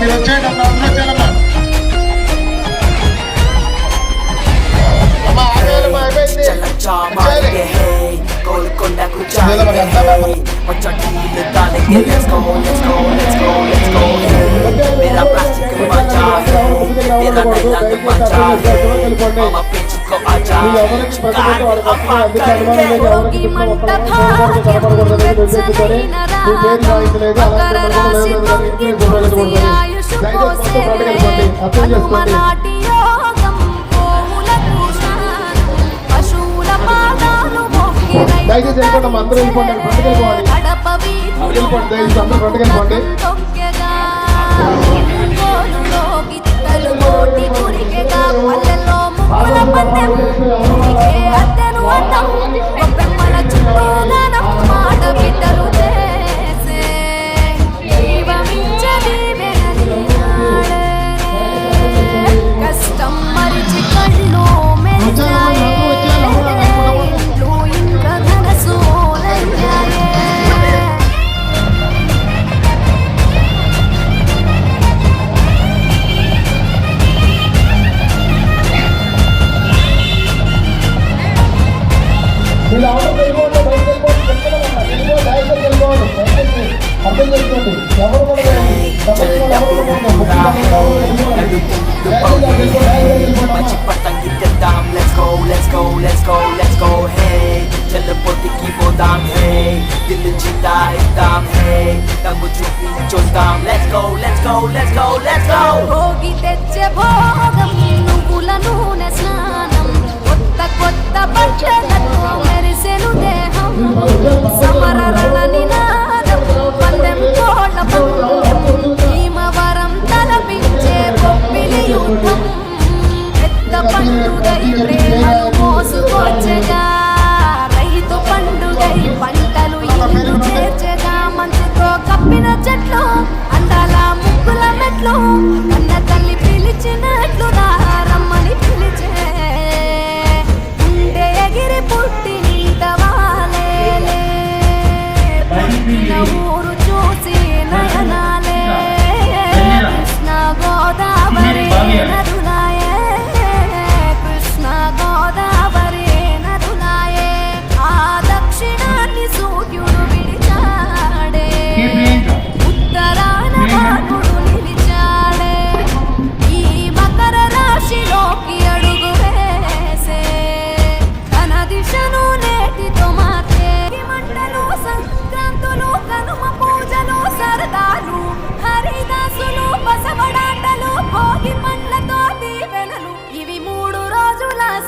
మీరు వచ్చేయండి అమ్మ అందరూ వచ్చేయాలమ్మా అమ్మ. ఆగేయాలమ్మా అయిపోయింది కొండకు మేరా ప్లాస్టిక్ అర్థం దయచేసి వెళ్ళిపోండి అందరూ వెళ్ళిపోండి. వెళ్ళిపోండి దయచేసి అందరూ వెళ్ళిపోండి Batem, fiquei até no atão look at me, the boat Machi patangi ke dam Let's go, let's go, let's go, let's go Hey, telepati ki wo dam Hey, dil jita ek dam Hey, tango chupi chodam Let's go, let's go, let's go, let's go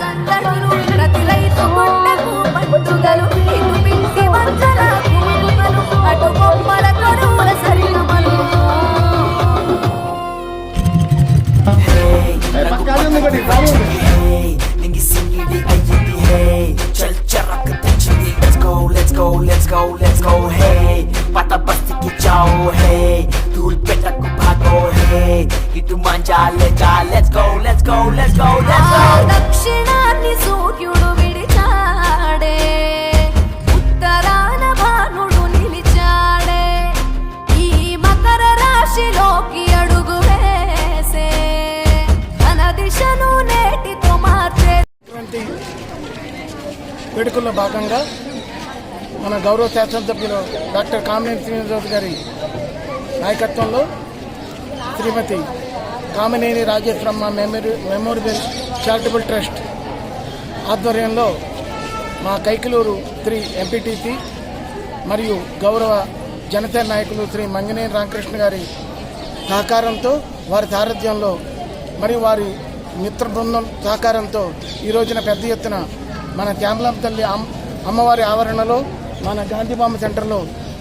సందడులు ప్రతి రైతు పంటకు పండుగలు ఇటు పిండి వంటల కుటుంబలు అటు బొమ్మల కరువుల సరిగమలు Let's go, let's go, let's go, hey Pata basti ki chao, hey Dhul peta ku bhago, hey Itu manja le ja Let's go, let's go, let's go, let's go వేడుకల్లో భాగంగా మన గౌరవ శాసనసభ్యులు డాక్టర్ కామినేని శ్రీనివాసరావు గారి నాయకత్వంలో Shrimati Kamineni Rajeswaramma memory memorial charitable trust ఆధ్వర్యంలో మా Kaikaluru Shri MPTC మరియు గౌరవ జనసేన నాయకులు శ్రీ మంగినేని రామకృష్ణ గారి సహకారంతో వారి సారథ్యంలో మరియు వారి మిత్ర బృందం సహకారంతో ఈ రోజున పెద్ద ఎత్తున మన శ్యామలాం తల్లి అమ్- అమ్మవారి ఆవరణలో మన గాంధీబామ్మ సెంటర్లో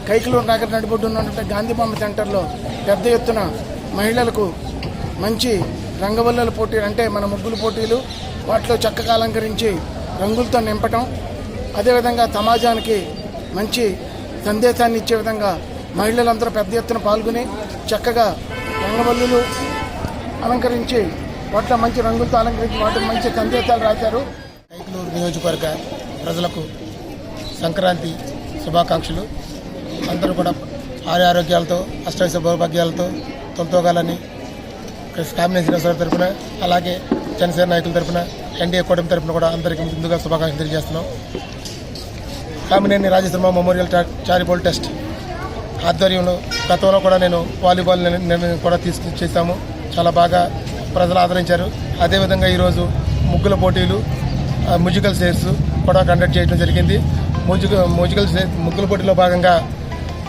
కైకలూరు నగర నడిబొడ్డు ఉన్నటువంటి గాంధీబామ్మ సెంటర్లో పెద్ద ఎత్తున మహిళలకు మంచి రంగవల్లుల పోటీలు అంటే మన ముగ్గులు పోటీలు వాటిలో చక్కగా అలంకరించి రంగులతో నింపటం అదేవిధంగా సమాజానికి మంచి సందేశాన్ని ఇచ్చే విధంగా మహిళలందరూ పెద్ద ఎత్తున పాల్గొని చక్కగా రంగవల్లులు అలంకరించి వాటిలో మంచి రంగులతో అలంకరించి వాటికి మంచి సందేశాలు రాశారు. నియోజకవర్గ ప్రజలకు సంక్రాంతి శుభాకాంక్షలు. అందరూ కూడా ఆరు ఆరోగ్యాలతో అష్టైశ భౌభాగ్యాలతో తొలతోగాలని కామినేని శ్రీనివాసరావు తరపున అలాగే జనసేన నాయకుల తరపున ఎన్డీఏ కూటమి తరఫున కూడా అందరికీ ముందుగా శుభాకాంక్షలు తెలియజేస్తున్నాం. కామినేని రాజశర్మ మెమోరియల్ చా- చారిటబుల్ టెస్ట్ ఆధ్వర్యంలో గతంలో కూడా నేను వాలీబాల్ నిర్ణయం కూడా తీసుకు చేశాము. చాలా బాగా ప్రజలు ఆదరించారు. అదేవిధంగా ఈరోజు ముగ్గుల పోటీలు మ్యూజికల్ చైర్స్ కూడా కండక్ట్ చేయడం జరిగింది. మ్యూజిక మ్యూజికల్ ముగ్గుల పోటీలో భాగంగా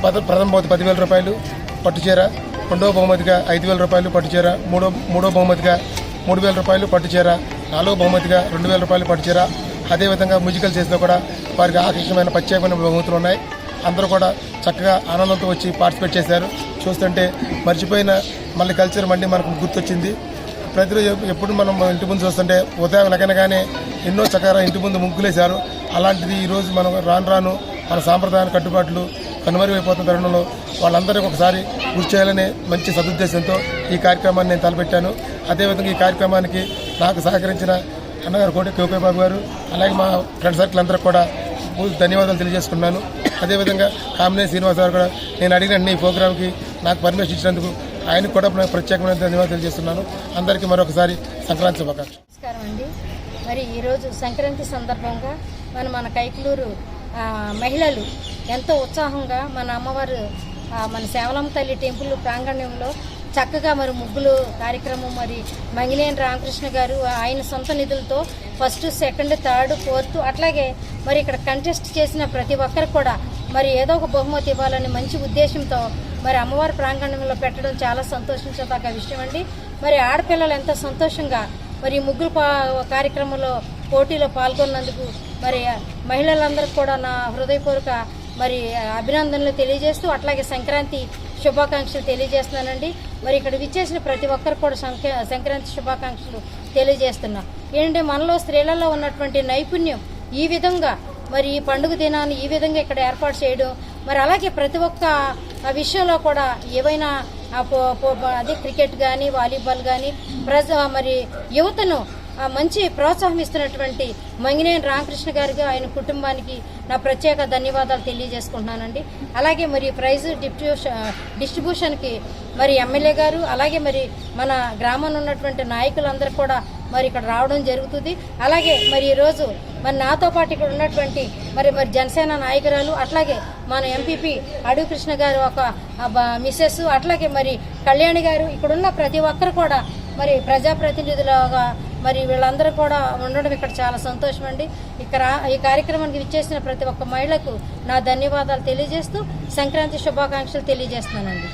పద ప్రథమ బహుమతి పదివేల రూపాయలు పట్టుచీర రెండవ బహుమతిగా ఐదు వేల రూపాయలు పట్టుచీర మూడో మూడో బహుమతిగా మూడు వేల రూపాయలు పట్టుచీర నాలుగో బహుమతిగా రెండు వేల రూపాయలు పట్టుచీర. అదేవిధంగా మ్యూజికల్ చేసినా కూడా వారికి ఆకర్షణమైన ప్రత్యేకమైన బహుమతులు ఉన్నాయి. అందరూ కూడా చక్కగా ఆనందంతో వచ్చి పార్టిసిపేట్ చేశారు. చూస్తుంటే మర్చిపోయిన మళ్ళీ కల్చర్ మళ్ళీ మనకు గుర్తొచ్చింది. ప్రతిరోజు ఎప్పుడు మనం ఇంటి ముందు చూస్తుంటే ఉదయం లగనగానే ఎన్నో చక్కగా ఇంటి ముందు ముగ్గులేశారు. అలాంటిది ఈరోజు మనం రాను రాను మన సాంప్రదాయ కట్టుబాట్లు కనుమరుగైపోతున్న తరుణంలో వాళ్ళందరికీ ఒకసారి గుర్తు చేయాలనే మంచి సదుద్దేశంతో ఈ కార్యక్రమాన్ని నేను తలపెట్టాను. అదేవిధంగా ఈ కార్యక్రమానికి నాకు సహకరించిన అన్నగారు కోటి కేవీ బాబు గారు అలాగే మా ఫ్రెండ్ సర్కిల్ అందరూ కూడా ధన్యవాదాలు తెలియజేసుకున్నాను అదేవిధంగా కామినే శ్రీనివాస్ గారు కూడా నేను అడిగిన ఈ ప్రోగ్రామ్కి నాకు పర్మిషన్ ఇచ్చినందుకు ఆయనకు కూడా ప్రత్యేకమైన ధన్యవాదాలు తెలియజేస్తున్నాను. అందరికీ మరొకసారి సంక్రాంతి శుభాకాంక్షలు. నమస్కారం అండి. మరి ఈరోజు సంక్రాంతి సందర్భంగా మన మన కైకలూరు మహిళలు ఎంతో ఉత్సాహంగా మన అమ్మవారు మన సేవలమ్మ తల్లి టెంపుల్ ప్రాంగణంలో చక్కగా మరి ముగ్గులు కార్యక్రమం మరి మంగినేని రామకృష్ణ గారు ఆయన సొంత నిధులతో ఫస్ట్ సెకండ్ థర్డ్ ఫోర్త్ అట్లాగే మరి ఇక్కడ కంటెస్ట్ చేసిన ప్రతి ఒక్కరికి కూడా మరి ఏదో ఒక బహుమతి ఇవ్వాలని మంచి ఉద్దేశంతో మరి అమ్మవారి ప్రాంగణంలో పెట్టడం చాలా సంతోషించదగ్గ విషయం అండి. మరి ఆడపిల్లలు ఎంత సంతోషంగా మరి ముగ్గురు పా కార్యక్రమంలో పోటీలో పాల్గొన్నందుకు మరి మహిళలందరికీ కూడా నా హృదయపూర్వక మరి అభినందనలు తెలియజేస్తూ అట్లాగే సంక్రాంతి శుభాకాంక్షలు తెలియజేస్తున్నానండి. మరి ఇక్కడ విచ్చేసిన ప్రతి ఒక్కరు కూడా సంక్రాంతి శుభాకాంక్షలు తెలియజేస్తున్నా. ఏంటంటే మనలో స్త్రీలలో ఉన్నటువంటి నైపుణ్యం ఈ విధంగా మరి ఈ పండుగ దినాన్ని ఈ విధంగా ఇక్కడ ఏర్పాటు చేయడం మరి అలాగే ప్రతి ఒక్క ఆ విషయంలో కూడా ఏవైనా ఆ పో- అదే క్రికెట్ కానీ వాలీబాల్ కానీ ప్రజ మరి యువతను మంచి ప్రోత్సాహం ఇస్తున్నటువంటి మంగినేని రామకృష్ణ గారికి ఆయన కుటుంబానికి నా ప్రత్యేక ధన్యవాదాలు తెలియజేసుకుంటున్నానండి. అలాగే మరి ప్రైజ్ డిస్ట్రిబ్యూషన్ డిస్ట్రిబ్యూషన్కి మరి ఎమ్మెల్యే గారు అలాగే మరి మన గ్రామంలో ఉన్నటువంటి నాయకులందరూ కూడా మరి ఇక్కడ రావడం జరుగుతుంది. అలాగే మరి ఈరోజు మరి నాతో పాటు ఇక్కడ ఉన్నటువంటి మరి మరి జనసేన నాయకురాలు అట్లాగే మన ఎంపీపీ అడుగు కృష్ణ గారు ఒక ఆ, మిస్సెస్ అట్లాగే మరి కళ్యాణి గారు ఇక్కడున్న ప్రతి ఒక్కరు కూడా మరి ప్రజాప్రతినిధులుగా మరి వీళ్ళందరూ కూడా ఉండడం ఇక్కడ చాలా సంతోషం అండి ఇక్కడ ఈ కార్యక్రమానికి విచ్చేసిన ప్రతి ఒక్క మహిళకు నా ధన్యవాదాలు తెలియజేస్తూ సంక్రాంతి శుభాకాంక్షలు తెలియజేస్తున్నానండి.